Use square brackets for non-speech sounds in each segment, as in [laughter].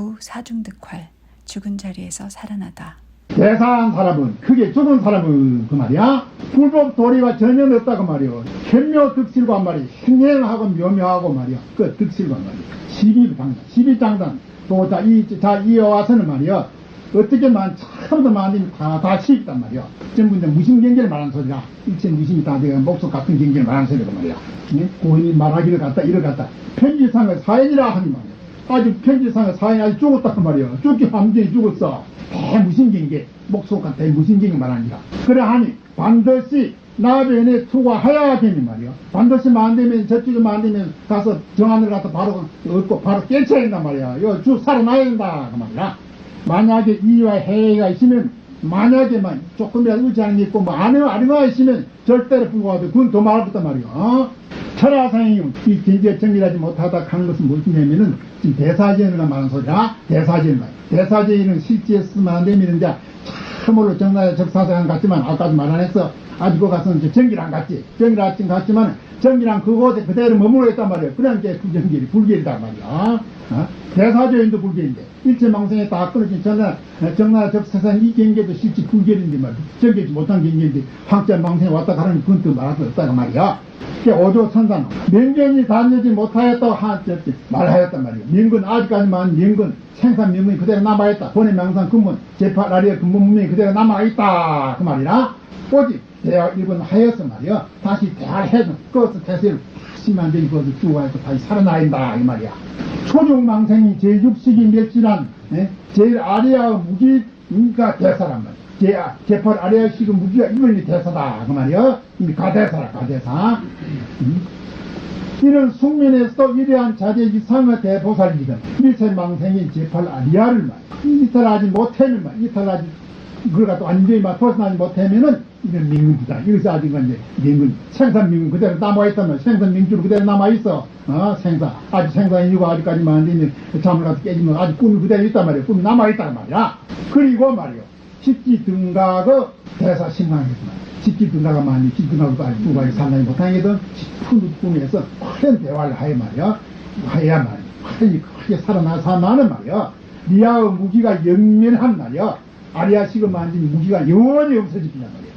구 사중득활 죽은 자리에서 살아나다. 대사한 사람은 크게 죽은 사람은 그 말이야? 불법 도리가 전혀 없다고 말이요 현묘 득실관 말이 행행하고 묘묘하고 말이야. 그 득실관 말이야. 시비장단 시비장단. 또자 이자 이어와서는 말이야. 어떻게만 참도 많으면 다다 시비단 말이야. 전부 이제 무심 경계를 말하는 소리라 일체 무심이 다 되가 목속 같은 경계를 말하는 소리가 말이야. 예? 고인이 말하기를 갖다 이를 갖다. 편지상을 사연이라 하니 말이야 아주 편지상에 사연이 아주 죽었다 그 말이야. 죽기 함정이 죽었어. 대무신경계 목소가 대무신경계 말하니라. 그러하니 반드시 나변에 투과하여야 되니 말이야. 반드시 만되면 저쪽에 만되면 가서 정안을 갖다 바로 얻고 바로 깨쳐야 된단 말이야. 쭉 살아나야 된다 그 말이야. 만약에 이와 해가 있으면 만약에만 조금이라도 의지하는 게 있고 뭐 아니면 아니가 있으면 절대로 불구하고 그건 더 말았단 말이야. 어? 철화상이 이 경제 정리하지 못하다 하는 것은 무엇이냐면은 지금 대사제인을 말하는 소리야? 대사제인 말 대사제인은 실제 쓰면 안 되면 이제 참으로 정나의 적사상 같지만 아까도 말 안 했어 그 가서는 이제 정기랑 같지 정기랑 같긴 같지만 정기랑 그곳에 그대로 머물러 있단 말이야 그러니까 부정길이 불길이단 말이야 어? 대사제인도 불길인데 일체망생에 다 끊어진 정나 정나 적사상 이 경계도 실제 불길인데 말이야 정기지 못한 경계인데 황자망생에 왔다 가는 그건 또 말할 수 없다고 말이야 오조 천상 명견이 다니지 못하였다고 하, 말하였단 말이에요. 명근 아직까지만 명근 생산 명분이 그대로 남아있다. 본의 명상 근본 제파 라리의 근본 문명이 그대로 남아있다. 그 말이라 오직 대화 일본 하였어 말이야. 다시 대화해서 그것을 대세를 다시 만들니 그것을 주고해서 다시 살아나인다 이 말이야. 초중망생이 제6식이 멸진한 예? 제일 아래야 무기가 대사란 말이야. 제, 제팔 아래야 식은 무기가 이번이 대사다 그 말이야. 이미 가대사라 가대사. 음. 이는 숙면에서 이러한 자제 이상의 대보살이거든. 일체망생인 제팔 아리아를 말. 이탈하지 못하면 말. 이탈하지 그걸 갖다 완전히 막 벗어나지 못하면은 민군이다. 이것이 아직 이제 민군 생산 민군 그대로 말이야. 생산 민주로 그대로 남아있어. 어 생산 아직 이고 아직까지만 안 되면 잠을 갖다 깨지면 아직 꿈이 그대로 있단 말이야. 꿈이 남아있단 말이야. 그리고 말이요. 십지 등각의 대사 신앙이지만 십지 등각가 많이 십지 등각도 아직 누가 상당히 못하거든 푸른 꿈에서 큰 대화를 하여 말이야 하야 말이야 하니 크게 살아나서 하는 말이야 리아의 무기가 영면한 말이야 아리아식을 만든 무기가 영원히 없어지냐 말이야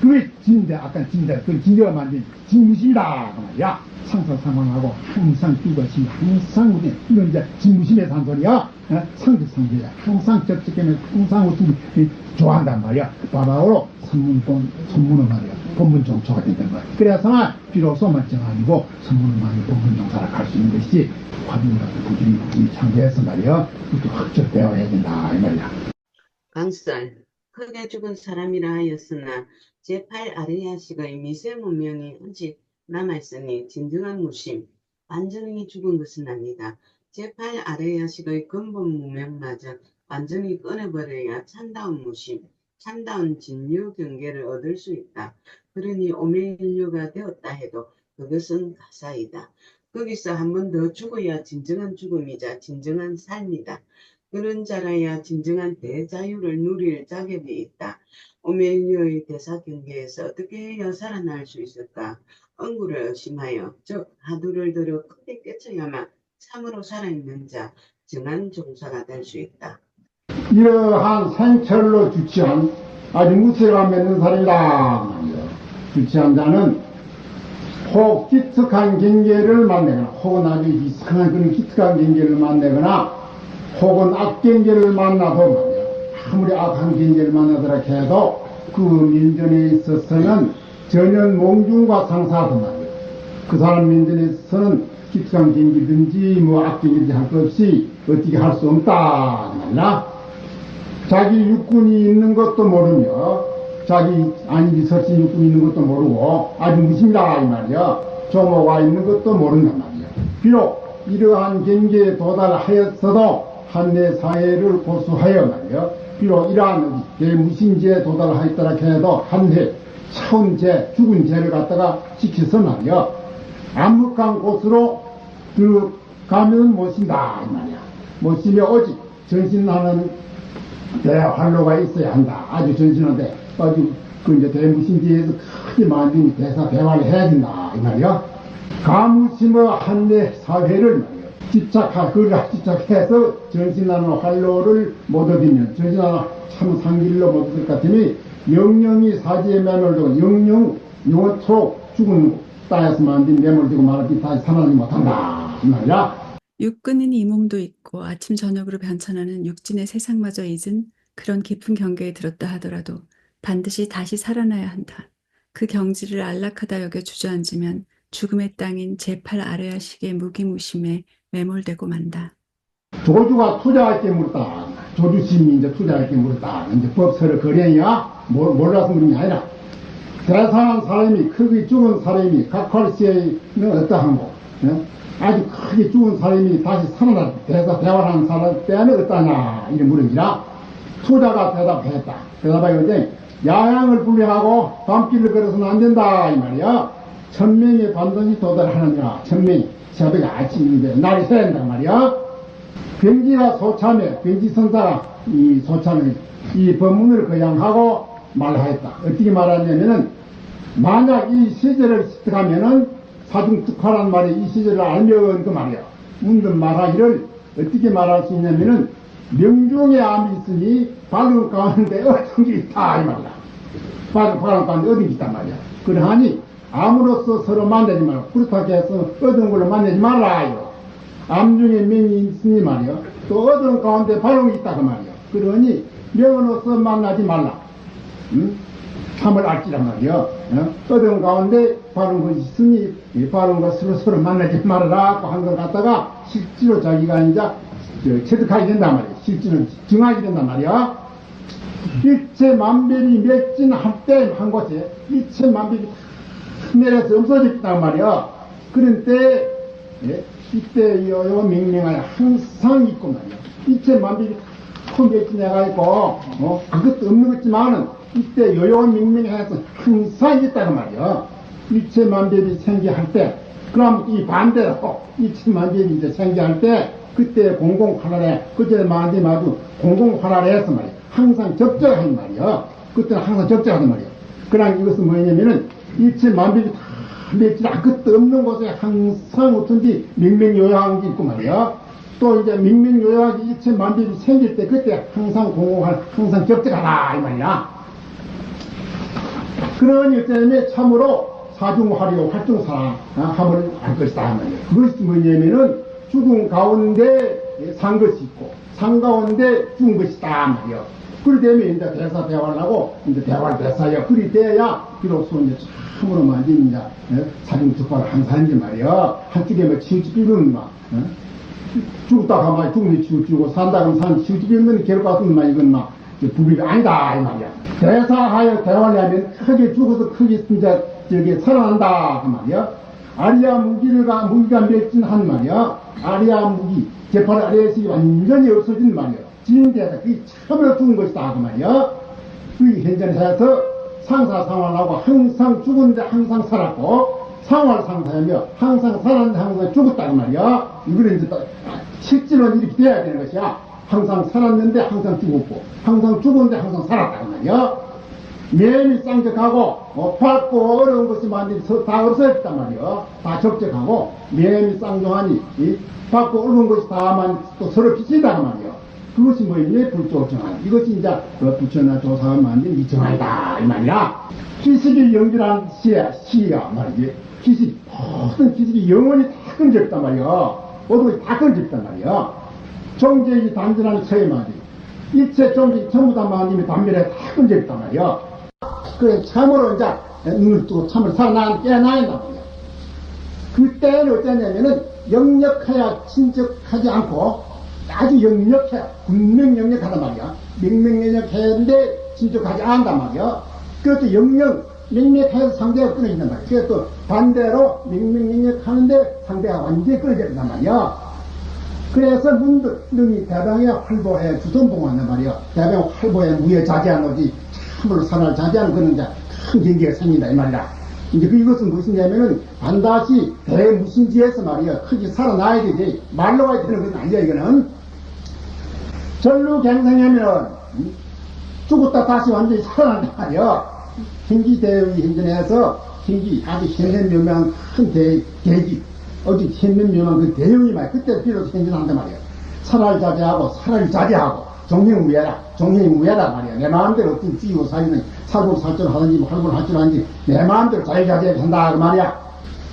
그게 진대 아까 진대 그 진대가 만든 진무심이다. 그 말이야. 상사 상황하고 항상 이것이 항상 우리 이건 이제 진무심에서 한 소리야. 어? 상대상대야. 항상 적적하면 항상 우리 좋아한단 말이야. 바바로 선문본 선문을 말이야. 본문 정초가 된단 말이야. 그래서 비로소 말정아니고 선문을 많이 본문 정사를 갈수 있는 것이 화두가 부지리 부지리 창조해서 말이야. 그것도 흑적되어야 된다 이 말이야. 강살 크게 죽은 사람이라 하였으나 제8 아리아식의 미세 문명이 아직 남아있으니 진정한 무심, 완전히 죽은 것은 아니다. 제8 아리아식의 근본 문명마저 완전히 끊어버려야 참다운 무심, 참다운 진유 경계를 얻을 수 있다. 그러니 오밀류가 되었다 해도 그것은 가사이다. 거기서 한 번 더 죽어야 진정한 죽음이자 진정한 삶이다. 그런 자라야 진정한 대자유를 누릴 자격이 있다. 오멜리오의 대사 경계에서 어떻게 해야 살아날 수 있을까? 언구를 의심하여 즉 하두를 들어 크게 깨쳐야만 참으로 살아있는 자, 정한 종사가 될 수 있다. 이러한 생철로 주치한 아주 무쇠가 맺는 사람이다. 주치한 자는 혹 기특한 경계를 만나거나 혹은 아주 이상한 그런 기특한 경계를 만나거나 혹은 악경계를 말이야. 아무리 악한 경계를 만나더라 해도 그 민전에 있어서는 전혀 몽중과 상사하단 말이야. 그 사람 민전에 있어서는 기특한 경기든지 뭐 악경이든지 할 것 없이 어떻게 할 수 없다 말이야. 자기 육군이 있는 것도 모르며 자기 아니지 설신 육군이 있는 것도 모르고 아주 무심이다 이 말이야 조모가 있는 것도 모른단 말이야 비록 이러한 경계에 도달하였어도 한내 사회를 고수하여 말이야 비록 이러한 대무신지에 도달하였더라 해도 한해 차운 죄 죽은 죄를 갖다가 지켜서 말이야 암흑한 곳으로 들어가면 못신다 이 말이야 못시며 오직 전신하는 대활로가 있어야 한다. 아주 전신한데, 아주, 그 이제 대무신지에서 크게 만든 대사 대화를 해야 된다. 이 말이야. 가무심의 한내 사회를. 집착하, 그를 집착해서 전신하는 활로를 못 얻으면, 전신하는 참 상길로 못 얻을 것 같으니, 영영이 사지에 매몰되고, 영영, 영원토록 죽은 땅에서 만든 매몰되고 말하기 다시 살아나지 못한다. 이 말이야. 육근인 이 몸도 있고 아침 저녁으로 변천하는 육진의 세상마저 잊은 그런 깊은 경계에 들었다 하더라도 반드시 다시 살아나야 한다. 그 경지를 안락하다 여겨 주저앉으면 죽음의 땅인 제8 아레아식의 무기무심에 매몰되고 만다. 조주가 투자할 게 물었다. 조주심이 이제 투자할 게 물었다. 이제 법서를 거래야 뭐, 몰라서 물은 게 아니라 대사한 사람이 크게 죽은 사람이 각활시에는 어떠한고 예? 아주 크게 죽은 사람이 다시 살아나 대사 대화하는 사람 때는 어떠냐 이런 물음이라 투자가 대답했다. 대답하는데 야양을 분리하고 밤길을 걸어서는 안 된다 이 말이야. 천명이 반드시 도달하느니라. 천명이 새벽에 아침인데 날이 새야 된단 말이야. 병지가 소참해, 병지 선사가 이 소참해, 이 법문을 거양하고 말하였다. 어떻게 말하냐면은, 만약 이 시절을 습득하면은, 사중특화란 말이 이 시절을 알면 그 말이야. 문득 말하기를 어떻게 말할 수 있냐면은, 명중의 암이 있으니, 발음 가운데 [laughs] 어떤 게 있다, 이 말이야. 발음 가운데 게 있단 말이야. 그러하니, 암으로서 서로 만나지 말고, 그렇다고 해서 어떤 걸로 만나지 말라, 이거. 암중에 명이 있으니 말이요. 또 어떤 가운데 발음이 있다 그 말이요. 그러니 명으로서 만나지 말라. 응? 참을 알지란 말이요. 어? 어떤 가운데 바른 것이 있으니 이 바른 것으로 서로 만나지 말아라 한걸 갖다가 실제로 자기가 이제 저, 체득하게 된단 말이에요. 실제로 증하게 된단 말이야. 일체 만별이 맺진 한때 한 곳에 일체 만별이 내려서 없어졌단 말이야. 그런 때 예? 이때 요요 명령을 항상 있고 말이야. 이체 만bil이 크게 지내가 있고, 어, 그것도 없는 것지만은, 이때 요요 명령해서 항상 있다고 말이야. 이체 만별이 생기할 때, 그럼 이 반대로, 이체 만별이 이제 생기할 때, 그때 공공활활에, 그때 만디 마주 공공활활해서 말이야. 항상 적절한 말이야. 그때는 항상 적절하단 말이야. 그러나 이것은 뭐냐면은, 이체 만별이 다 며칠 아무것도 없는 곳에 항상 어떤지 명명요양한 게 있고 말이야. 또 이제 명명요양이 이체 만별이 생길 때 그때 항상 공공할 항상 적적하다 이 말이야. 그러니 때문에 참으로 사중화려 활동사 함을 할 것이다 말이야. 그것이 뭐냐면은 죽은 가운데 산 것이 있고 산 가운데 죽은 것이다 말이야. 그리 되면 이제 대사 대화를 하고 이제 대화를 대사요. 그리 돼야 비로소 이제 참으로 이제 사중 특파를 한 사람이 말이야. 한쪽에 뭐 치우치기는 막 어? 죽었다 가만 죽으면 치우치고 산다 그러면 산 치우치기는 괴롭 같은 말 이건 막 불비가 아니다 이 말이야. 대사하여 대화를 하면 크게 죽어서 크게 이제 저기 살아난다 그 말이야. 아리아 무기가 무기가 맺진 한 말이야. 아리아 무기 재판 아리아식이 완전히 없어진 말이야. 진대에서 그게 참으로 죽은 것이다 그 말이야. 그 현전해서 상사 상환하고 항상 죽은데 항상 살았고 상환 상사하며 항상 살았는데 항상 죽었다 그 말이야. 이거는 이제 또 실제로는 이렇게 돼야 되는 것이야. 항상 살았는데 항상 죽었고 항상 죽었는데 항상 살았다 그 말이야. 매일이 쌍적하고 어, 밝고 어려운 것이 많이 서- 다 없어졌단 말이야. 다 적적하고 매일이 쌍종하니 이 밝고 어려운 것이 다만 또 서로 비친다 그 말이야. 그것이 뭐였니? 불조정한. 이것이 이제 그 부처나 조사가 만든 이 정한이다 이 말이야. 기식이 연결한 시야, 시야 말이지. 기식 모든 기식이 영원히 다 끊어졌단 말이야. 모든 것이 다 끊어졌단 말이야. 정제이 단전한 처에 말이. 일체 정제 전부 다 만님이 단멸에 다 끊어졌단 말이야. 그래 참으로 이제 눈을 뜨고 참을 살아나 깨어나야. 그때는 어쩌냐면은 영력해야 친척하지 않고 아주 영력해 분명 영력하단 말이야. 명명영력해야하는데 친척하지 않단 말이야. 그것도 영력 명력해서 상대가 끊어진단 말이야. 그것도 반대로 명명영력하는데 상대가 완전히 끊어진단 말이야. 그래서 문득 능이 대방에 활보해 주선봉한단 말이야. 대방 활보해 무에 자제한 거지. 참으로 산을 자제하는 그런 큰 경계가 생긴다 이 말이야. 이제 그 이것은 무엇이냐면은 반드시 대무신지에서 말이야. 크게 살아나야 되지. 말로 가야 되는 것은 아니야 이거는 전루갱생하면은 음, 죽었다 다시 완전히 살아난단 말이야 김기대의 행전에서 김기 아주 현현묘명한 큰 대, 대기 어디 현면면만 그 대형이 말이야. 그때 비로소 생겨난단 말이야. 살을 자제하고 살을 자제하고 종행무예라 종행무예라 말이야. 내 마음대로 어떤 찌고 살리는 살고 살줄 하든지 뭐 할고 할줄 하든지 내 마음대로 자유자재를 한다 그 말이야.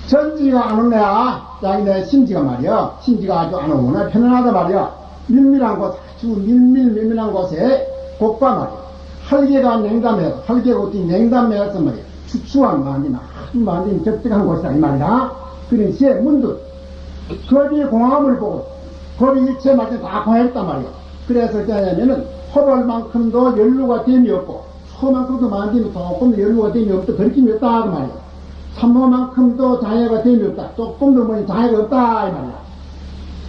전지가 안 오네야. 자기네 심지가 말이야. 심지가 아주 안 오네. 편안하다 말이야. 밀밀한 곳, 아주 밀밀, 밀밀한 곳에 곧바 말이야. 할개가 냉담해서, 할개가 어디 냉담해서 말이야. 추추한 만이나 아주 만이 적적한 곳이다. 이 말이야. 그런 시에 문득, 거기에 공함을 보고, 거기 일체 맞춰 다 공했단 말이야. 그래서 어쩌냐면은, 허벌만큼도 연루가 됨이 없고, 소만큼도 만듦이 조금 연루가 됨이 없다. 그렇게 없다. 그 말이야. 산모만큼도 장애가 됨이 없다. 조금도 뭐 장애가 없다. 이 말이야.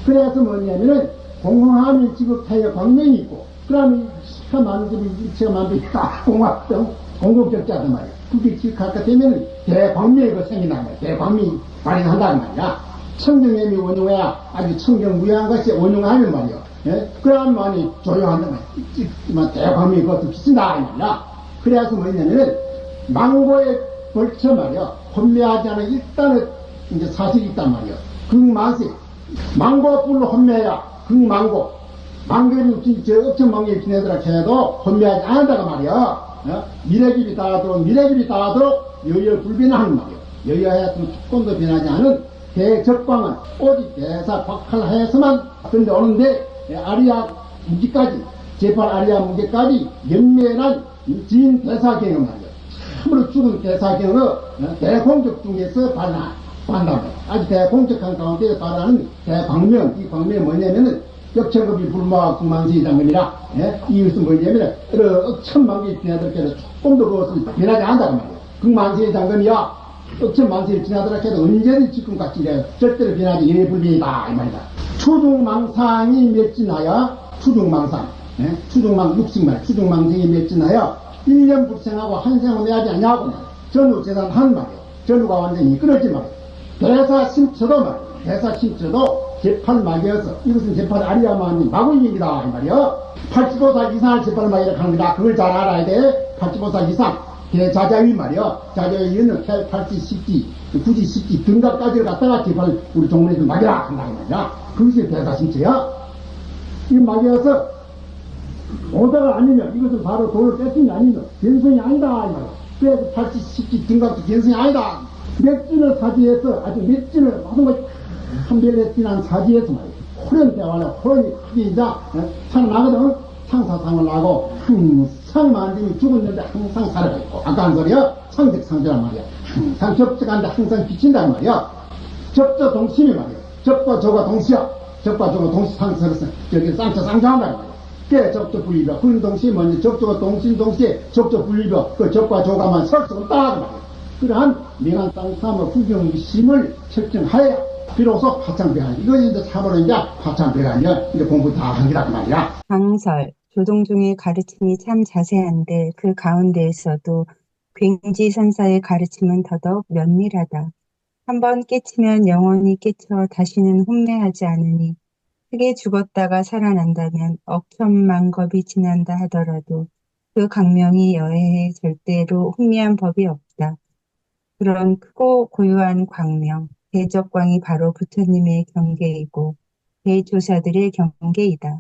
그래서 뭐냐면은 공허함이 지극하여 광명이 있고 그러면 시가 만들이 일체가 만들다 공학적 공급적자단 말이야. 그게 지극하게 되면은 대광명이 그 생긴단 말이야. 대광명이 발현한다는 말이야. 청정염이 원용해야 아주 청정무효한 것이 원용하면 말이야. 예? 그러면 많이 조용한단 말이야. 뭐 대광명이 그것도 비친다 이 말이야. 그래서 뭐냐면은 망고에 걸쳐 말이야. 혼매하지 않은 일단은 이제 사실이 있단 말이야. 극만세. 망고 뿔로 혼매야. 극망고. 망고는 진짜 억천 망고에 지내더라 해도 혼매하지 않는다가 말이야. 어? 미래길이 닿아도록, 미래길이 닿아도록 여여 불변하는 말이야. 여여하여튼 조금도 변하지 않은 대적광은 오직 대사 박탈하여서만 근데 오는데 아리아 무기까지, 제팔 아리아 무기까지 연면한 지인 대사경은 말이야. 참으로 죽은 대사경의 대공적 중에서 발나, 발나 아주 대공적한 가운데 발하는 대광명, 이 광명이 뭐냐면은 역천급이 불마와 국만세의 장면이라, 예? 이것은 뭐냐면은, 여러 억천만개의 지나들께도 조금도 그것을 변하지 않는다고 말이야. 국만세의 장면이야. 억천만세를 지나더라 해도 언제든 지금같이 이래 절대로 변하지 예불변이다 이 말이다. 추중망상이 맺진하여 추중망상 예? 추중망 육식말 추중망상이 맺진하여 1년 불생하고 한 생을 내야지 않냐고 전후 재단 한 말이요. 전후가 완전히 끊어진 말이요. 대사 심처도 말이요. 대사 심처도 재판 막이어서 이것은 재판 아리아만이 마구입니다 이 말이요. 팔지보사 이상을 재판을 막이라 하는 거다. 그걸 잘 알아야 돼. 팔지보사 이상. 대자자위 말이요. 자자위는 8지, 10지, 9지, 10지 등각까지를 갖다가 재판을 우리 종문에서 막이라 한다 이 말이야. 그것이 대사 심처야. 이 막이어서 오다가 아니면 이것은 바로 돈을 뺏은 게 아니면 견성이 아니다 이 말이야. 그래서 80, 10지 등각도 견성이 아니다. 맥진을 사지해서 아주 맥진을 모든 것이 한별에 지난 사지에서 말이야. 호련 대화를 호련이 크게 이제 살아나거든. 상사상을 하고 항상 만듦이 죽었는데 항상 살아있고 아까 한 소리야 상조란 말이야. 항상 접촉한데 항상 비친단 말이야. 접저 동심이 말이야. 접과 조가 동시야. 접과 조가 동시 상서로서 저기 쌍처 상조한단 말이야. 그게 접촉 분리별. 그런 동시에 먼저 접촉과 동심 동시에 접촉 분리별. 그 접과 조가만 설수 없다. 그 말이야. 그러한 명한 땅삼의 후경심을 설정하여 비로소 파창배가 이거 이제 참으로 이제 파창배가 이제 공부 다 한 게란 말이야. 강설, 조동종의 가르침이 참 자세한데 그 가운데에서도 굉지선사의 가르침은 더더욱 면밀하다. 한번 깨치면 영원히 깨쳐 다시는 혼매하지 않으니 크게 죽었다가 살아난다면 억천만 겁이 지난다 하더라도 그 강명이 여해에 절대로 혼미한 법이 없다. 그런 크고 고유한 광명, 대적광이 바로 부처님의 경계이고 대조사들의 경계이다.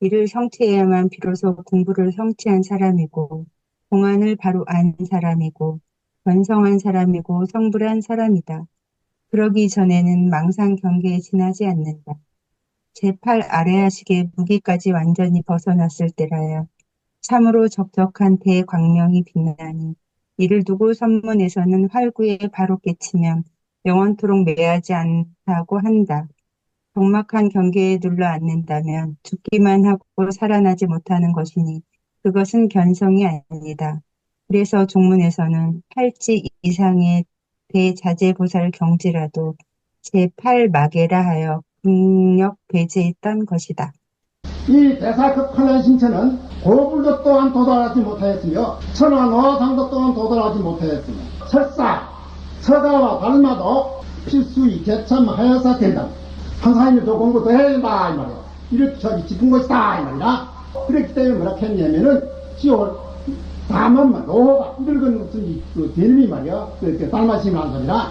이를 성취해야만 비로소 공부를 성취한 사람이고 공안을 바로 안 사람이고 번성한 사람이고 성불한 사람이다. 그러기 전에는 망상 경계에 지나지 않는다. 제8 아래하식의 무기까지 완전히 벗어났을 때라야 참으로 적적한 대광명이 빛나니 이를 두고 선문에서는 활구에 바로 깨치면 영원토록 매하지 않다고 한다. 적막한 경계에 눌러 앉는다면 죽기만 하고 살아나지 못하는 것이니 그것은 견성이 아니다. 그래서 종문에서는 팔지 이상의 대자재보살 경지라도 제8마계라 하여 극력 배제했던 것이다. 이 대사급 칼란 신체는 고불도 또한 도달하지 못하였으며 천하 노상도 또한 도달하지 못하였으며 설사 서가와 달마도 필수히 개참하여서 된다. 한 사람이 더 공부 더 해야 된다 이 말이야. 이렇게 저기 짚은 것이다 이 말이야. 그렇기 때문에 뭐라 했냐면은 지올 다만만 노호가 늙은 무슨 이- 그 대림이 말이야. 그렇게 달마심을 한 소리라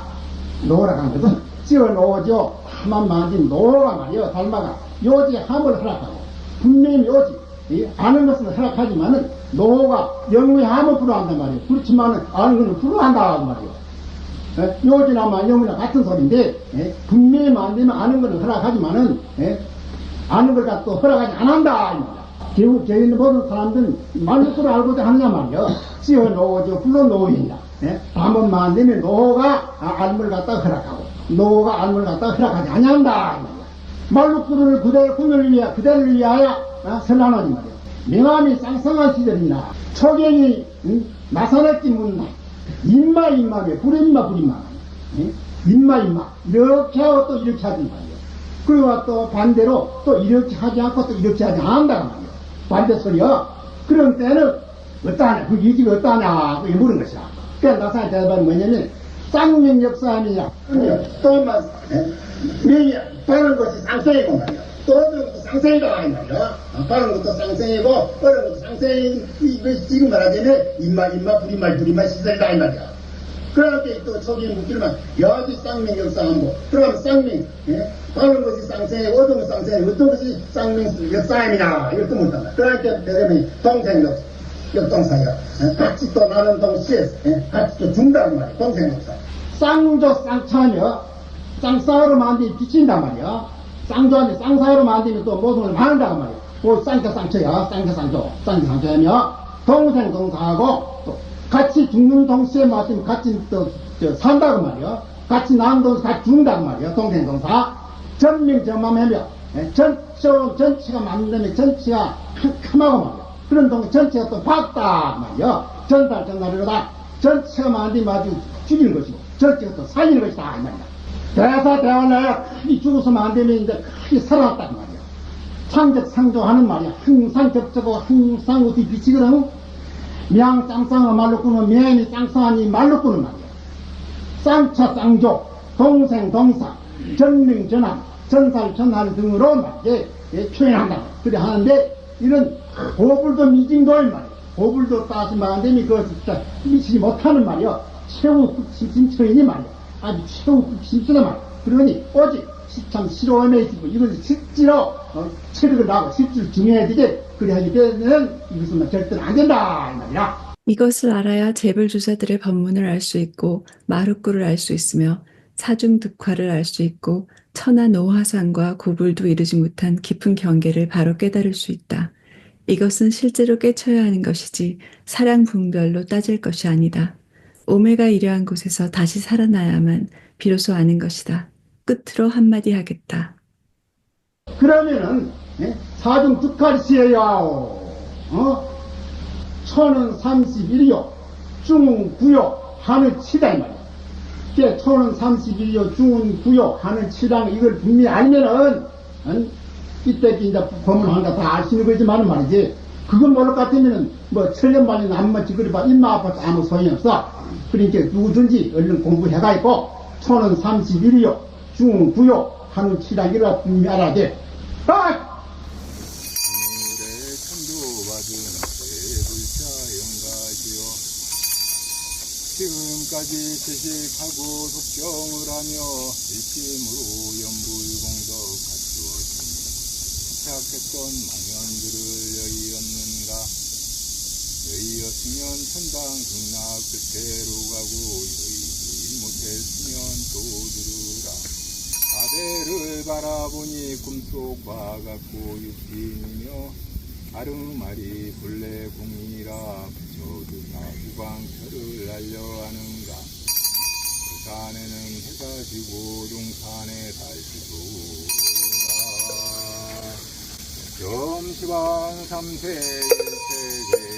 노호라 한 것은 지어 놓으죠. 하만 만진 노가 말이요. 달마가 요지 함을 허락하고 분명히 요지 이 아는 것은 허락하지만은 노가 영의 함을 불허한단 말이에요. 그렇지만은 아는 것은 불허한다 말이에요. 예? 요지나마 영이나 같은 소리인데 예? 분명히 만들면 아는 것은 허락하지만은 예? 아는 걸 갖고 허락하지 안 한다 이 말이야. 결국 저희 있는 모든 사람들은 말로도 알고도 하느냐 말이야. 지어 놓으죠. 불러. 예? 한번 만들면 노가 아, 알물 갖다 허락하고 노가 알물 갖다 허락하지 이 말이야. 말로꾸를 그대로 군을 위하 그대를 위하여 어? 설하노니 말이야. 명함이 쌍쌍한 시절이나 초경이 응? 나서냈지 못나 인마 인마에 불인마 불인마 응? 인마 인마 이렇게 하고 또 이렇게 하지 말이야. 그리고 또 반대로 또 이렇게 하지 않고 또 이렇게 하지 않는다 말이야. 반대 소리야. 그런 때는 어떠하냐, 그 이직이 어떠하냐, 그게 물은 것이야. 그래서 나사의 대답은 뭐냐면, 쌍명 역사함이야. 또, 막, 명이, 빠른 것이 쌍생이고 말이야. 또 어려운 것도 쌍생이다, 이 말이야. 어, 빠른 것도 쌍생이고, 어려운 것도 쌍생이, 이거 지금 말하자면, 입마, 입마, 불입마, 불입마 시설이다, 이 말이야. 그렇게 또 저기 묻기만 여지 쌍명 역사함고 그러면 쌍명 예? 바른 것이 쌍생이 어떤 것이 쌍생이 어떤 것이 쌍명 역사함이냐 이걸 또 묻단 그렇게 내려면 동생 역 역동사야 예? 같이 또 나는 동시에 예? 같이 또 준다는 말이야 동생 역사 쌍조 쌍차며 쌍싸로 만들면 비친단 말이야 쌍조한테 쌍사로 만들면 또 모든 걸 많은다고 말이야 그 쌍차 쌍쳐야 쌍차 쌍조 쌍차 쌍조하며 동생 동사하고 또 같이 죽는 동시에 맞으면 같이 또, 저, 산다고 말이야. 같이 나는 동시에 같이 죽는다고 말이야. 동생 동사. 전명 전망하며, 예, 전, 저, 전체가 만들면 전체가 캄캄하고 말이야. 그런 동시 전체가 또 밝다 말이야. 전달 전달이로다. 전체가 만들면 아주 죽이는 것이고, 전체가 또 살리는 것이다. 이 말이야. 대사 대원을 크게 죽어서 만들면 이제 크게 살아났단 말이야. 창적 상조하는 말이야. 항상 겹쳐고 항상 어디 비치거든. 명 쌍쌍어 말로 꾸는 명이 쌍쌍하니 말로 꾸는 말이야. 쌍차 쌍조, 동생 동사, 전명 전함, 전살 전할 등으로 말이야. 예, 표현한다. 그래 하는데 이런 보불도 미징도인 말이야. 보불도 따지면 안 되니 그것을 진짜 미치지 못하는 말이야. 최후 심심처이니 말이야. 아주 최후 심심한 말이야. 그러니 오직 참 실험에 있고 이것을 실제로 어, 체력을 나고 실제로 중요해야 되게 그래 하기 때문에 이것은 절대로 안 된다 이 말이야. 이것을 알아야 재벌 주사들의 법문을 알 수 있고 마루꾸를 알 수 있으며 사중 득화를 알 수 있고 천하 노화상과 구불도 이루지 못한 깊은 경계를 바로 깨달을 수 있다. 이것은 실제로 깨쳐야 하는 것이지 사량 분별로 따질 것이 아니다. 오메가 이러한 곳에서 다시 살아나야만 비로소 아는 것이다. 끝으로 한마디 하겠다. 그러면은 예? 사중 득할시에야 어? 천은 31요 중은 9요 하늘 치다 이 말이야. 그게 천은 31요 중은 9요 하늘 치라는 이걸 분명히 알면은 어? 이때 이제 법문한 거다 아시는 거지만 말이지 그건 모를 것 같으면은 뭐 천년 만에 남만 지그리 봐 입마 아파서 아무 소용이 없어 그러니까 누구든지 얼른 공부해가 있고 천은 31이요 중은 9요 하늘 치라 이라 분명히 알아야 돼 아! 오늘의 천도받은 대불자 영가시요 지금까지 제식하고 독경을 하며 일심으로 연불공덕 갖추었으니 착했던 망연들을 여의었는가? 여의었으면 천당 극락 끝대로 가고 여의지 못했으면 또 들으라. 아대를 바라보니 꿈속과 같고 육신이며 아르마리 본래 공이라 부처드사 후광표를 알려하는가 그 산에는 해가 지고 동산에 달지도라. 점시방 삼세 일체제불